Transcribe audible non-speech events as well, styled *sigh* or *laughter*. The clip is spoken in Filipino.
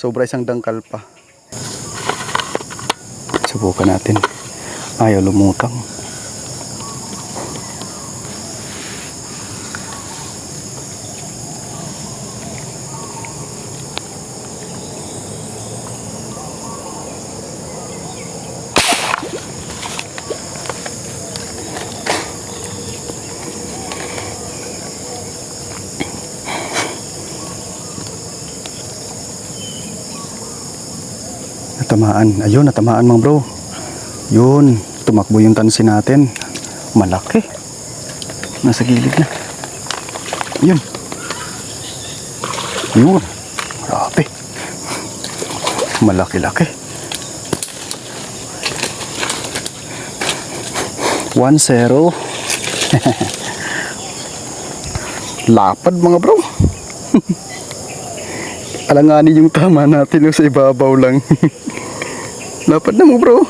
Sobra isang dangkal pa. Subukan natin. Ayaw lumutang. Natamaan. Ayun, natamaan mga bro. Yun, tumakbo yung tansi natin. Malaki. Nasa gilid na. Yun. Yun. Grabe. Malaki-laki. One zero. *laughs* Lapad mga bro. *laughs* Alanganin yung tama natin yung sa ibabaw lang. *laughs* Lapad na mo bro.